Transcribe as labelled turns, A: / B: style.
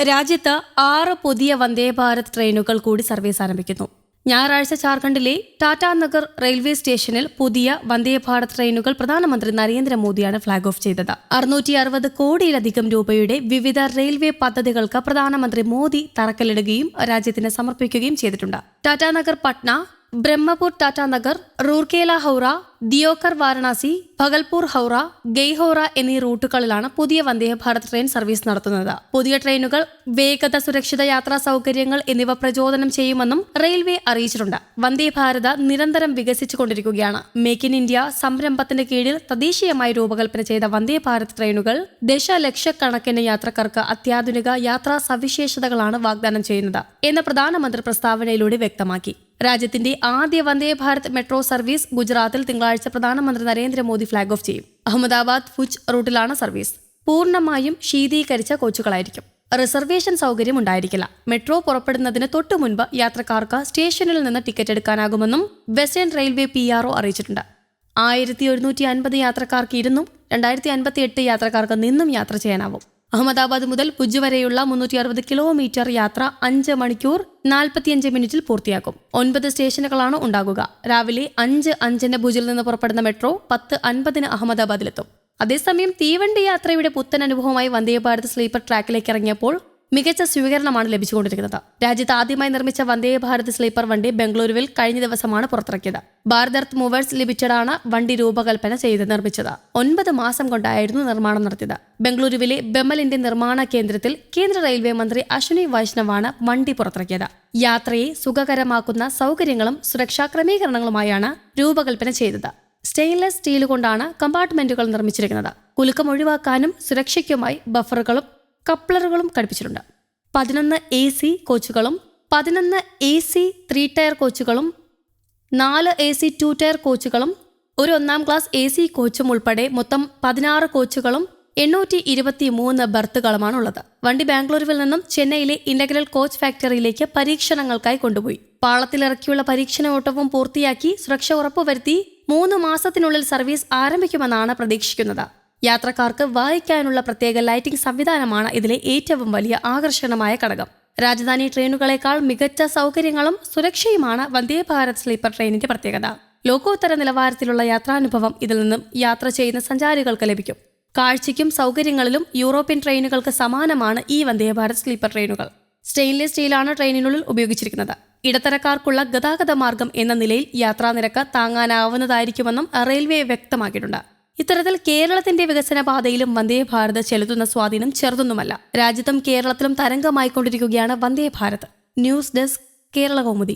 A: രാജ്യത്ത് ആറ് പുതിയ വന്ദേ ഭാരത് ട്രെയിനുകൾ കൂടി സർവീസ് ആരംഭിക്കുന്നു. ഞായറാഴ്ച ജാർഖണ്ഡിലെ ടാറ്റാനഗർ റെയിൽവേ സ്റ്റേഷനിൽ പുതിയ വന്ദേ ഭാരത് ട്രെയിനുകൾ പ്രധാനമന്ത്രി നരേന്ദ്രമോദിയാണ് ഫ്ളാഗ് ഓഫ് ചെയ്തത്. അറുന്നൂറ്റി അറുപത് കോടിയിലധികം രൂപയുടെ വിവിധ റെയിൽവേ പദ്ധതികൾക്ക് പ്രധാനമന്ത്രി മോദി തറക്കല്ലിടുകയും രാജ്യത്തിന് സമർപ്പിക്കുകയും ചെയ്തിട്ടുണ്ട്. ടാറ്റാനഗർ പട്ന ബ്രഹ്മപൂർ ടാറ്റാനഗർ റൂർക്കേല ഹൗറ ദിയോക്കർ വാരണാസി ഭഗൽപൂർ ഹൗറ ഗെയ്ഹോറ എന്നീ റൂട്ടുകളിലാണ് പുതിയ വന്ദേ ഭാരത് ട്രെയിൻ സർവീസ് നടത്തുന്നത്. പുതിയ ട്രെയിനുകൾ വേഗത സുരക്ഷിത യാത്രാ സൗകര്യങ്ങൾ എന്നിവ പ്രചോദനം ചെയ്യുമെന്നും റെയിൽവേ അറിയിച്ചിട്ടുണ്ട്. വന്ദേ ഭാരത് നിരന്തരം വികസിച്ചുകൊണ്ടിരിക്കുകയാണ്. മേക്ക് ഇൻ ഇന്ത്യ സംരംഭത്തിന്റെ കീഴിൽ തദ്ദേശീയമായി രൂപകൽപ്പന ചെയ്ത വന്ദേ ഭാരത് ട്രെയിനുകൾ ദശലക്ഷക്കണക്കിന് യാത്രക്കാർക്ക് അത്യാധുനിക യാത്രാ സവിശേഷതകളാണ് വാഗ്ദാനം ചെയ്യുന്നത് എന്ന് പ്രധാനമന്ത്രി പ്രസ്താവനയിലൂടെ വ്യക്തമാക്കി. രാജ്യത്തിന്റെ ആദ്യ വന്ദേ ഭാരത് മെട്രോ സർവീസ് ഗുജറാത്തിൽ തിങ്കളാഴ്ച പ്രധാനമന്ത്രി നരേന്ദ്രമോദി ഫ്ളാഗ് ഓഫ് ചെയ്യും. അഹമ്മദാബാദ് ഫുജ് റൂട്ടിലാണ് സർവീസ്. പൂർണമായും ശീതീകരിച്ച കോച്ചുകളായിരിക്കും. റിസർവേഷൻ സൗകര്യം ഉണ്ടായിരിക്കില്ല. മെട്രോ പുറപ്പെടുന്നതിന് തൊട്ടു മുൻപ് യാത്രക്കാർക്ക് സ്റ്റേഷനിൽ നിന്ന് ടിക്കറ്റ് എടുക്കാനാകുമെന്നും വെസ്റ്റേൺ റെയിൽവേ പി ആർഒ അറിയിച്ചിട്ടുണ്ട്. ആയിരത്തി ഒരുന്നൂറ്റി അൻപത് യാത്രക്കാർക്ക് ഇരുന്നും രണ്ടായിരത്തി അൻപത്തി എട്ട് യാത്രക്കാർക്ക് നിന്നും യാത്ര ചെയ്യാനാവും. അഹമ്മദാബാദ് മുതൽ ഭുജ് വരെയുള്ള മുന്നൂറ്റി അറുപത് കിലോമീറ്റർ യാത്ര അഞ്ച് മണിക്കൂർ നാൽപ്പത്തിയഞ്ച് മിനിറ്റിൽ പൂർത്തിയാക്കും. ഒൻപത് സ്റ്റേഷനുകളാണ് ഉണ്ടാകുക. രാവിലെ അഞ്ച് അഞ്ചിന് ഭുജിൽ നിന്ന് പുറപ്പെടുന്ന മെട്രോ പത്ത് അൻപതിന് അഹമ്മദാബാദിലെത്തും. അതേസമയം തീവണ്ടി യാത്രയുടെ പുത്തൻ അനുഭവമായി വന്ദേ ഭാരത് സ്ലീപ്പർ ട്രാക്കിലേക്ക് ഇറങ്ങിയപ്പോൾ മികച്ച സ്വീകരണമാണ് ലഭിച്ചുകൊണ്ടിരിക്കുന്നത്. രാജ്യത്ത് ആദ്യമായി നിർമ്മിച്ച വന്ദേ ഭാരത് സ്ലീപ്പർ വണ്ടി ബംഗളൂരുവിൽ കഴിഞ്ഞ ദിവസമാണ് പുറത്തിറക്കിയത്. ഭാരത് മൂവേഴ്സ് ലിമിറ്റഡാണ് വണ്ടി രൂപകൽപ്പന ചെയ്ത് നിർമ്മിച്ചത്. ഒൻപത് മാസം കൊണ്ടായിരുന്നു നിർമ്മാണം നടത്തിയത്. ബംഗളൂരുവിലെ ബെമലിന്റെ നിർമ്മാണ കേന്ദ്രത്തിൽ കേന്ദ്ര റെയിൽവേ മന്ത്രി അശ്വിനി വൈഷ്ണവാണ് വണ്ടി പുറത്തിറക്കിയത്. യാത്രയെ സുഖകരമാക്കുന്ന സൗകര്യങ്ങളും സുരക്ഷാ ക്രമീകരണങ്ങളുമായാണ് രൂപകൽപ്പന ചെയ്തത്. സ്റ്റെയിൻലെസ് സ്റ്റീൽ കൊണ്ടാണ് കമ്പാർട്ട്മെന്റുകൾ നിർമ്മിച്ചിരിക്കുന്നത്. കുലുക്കം ഒഴിവാക്കാനും സുരക്ഷയ്ക്കുമായി ബഫറുകളും കപ്ലറുകളും ഘടിപ്പിച്ചിട്ടുണ്ട്. പതിനൊന്ന് എ സി കോച്ചുകളും പതിനൊന്ന് എ സി ത്രീ ടയർ കോച്ചുകളും നാല് എ സി ടു ടയർ കോച്ചുകളും ഒരു ഒന്നാം ക്ലാസ് എ സി കോച്ചും ഉൾപ്പെടെ മൊത്തം പതിനാറ് കോച്ചുകളും എണ്ണൂറ്റി ഇരുപത്തി മൂന്ന് ബർത്തുകളുമാണ് ഉള്ളത് വണ്ടി ബാംഗ്ലൂരുവിൽ നിന്നും ചെന്നൈയിലെ ഇന്റഗ്രൽ കോച്ച് ഫാക്ടറിയിലേക്ക് പരീക്ഷണങ്ങൾക്കായി കൊണ്ടുപോയി. പാളത്തിലിറക്കിയുള്ള പരീക്ഷണ ഓട്ടവും പൂർത്തിയാക്കി സുരക്ഷ ഉറപ്പുവരുത്തി മൂന്ന് മാസത്തിനുള്ളിൽ സർവീസ് ആരംഭിക്കുമെന്നാണ് പ്രതീക്ഷിക്കുന്നത്. യാത്രക്കാർക്ക് വായിക്കാനുള്ള പ്രത്യേക ലൈറ്റിംഗ് സംവിധാനമാണ് ഇതിലെ ഏറ്റവും വലിയ ആകർഷണമായ ഘടകം. രാജധാനി ട്രെയിനുകളെക്കാൾ മികച്ച സൗകര്യങ്ങളും സുരക്ഷയുമാണ് വന്ദേ ഭാരത് സ്ലീപ്പർ ട്രെയിനിന്റെ പ്രത്യേകത. ലോകോത്തര നിലവാരത്തിലുള്ള യാത്രാനുഭവം ഇതിൽ നിന്നും യാത്ര ചെയ്യുന്ന സഞ്ചാരികൾക്ക് ലഭിക്കും. കാഴ്ചയ്ക്കും സൗകര്യങ്ങളിലും യൂറോപ്യൻ ട്രെയിനുകൾക്ക് സമാനമാണ് ഈ വന്ദേ ഭാരത് സ്ലീപ്പർ ട്രെയിനുകൾ. സ്റ്റെയിൻലെസ് സ്റ്റീലാണ് ട്രെയിനിനുള്ളിൽ ഉപയോഗിച്ചിരിക്കുന്നത്. ഇടത്തരക്കാർക്കുള്ള ഗതാഗത മാർഗം എന്ന നിലയിൽ യാത്രാനിരക്ക് താങ്ങാനാവുന്നതായിരിക്കുമെന്നും റെയിൽവേ വ്യക്തമാക്കിയിട്ടുണ്ട്. ഇത്തരത്തിൽ കേരളത്തിന്റെ വികസന പാതയിലും വന്ദേ ഭാരത് ചെലുത്തുന്ന സ്വാധീനം ചെറുതൊന്നുമല്ല. രാജ്യത്തും കേരളത്തിലും തരംഗമായിക്കൊണ്ടിരിക്കുകയാണ് Vande Bharat. News desk Kerala Kaumudi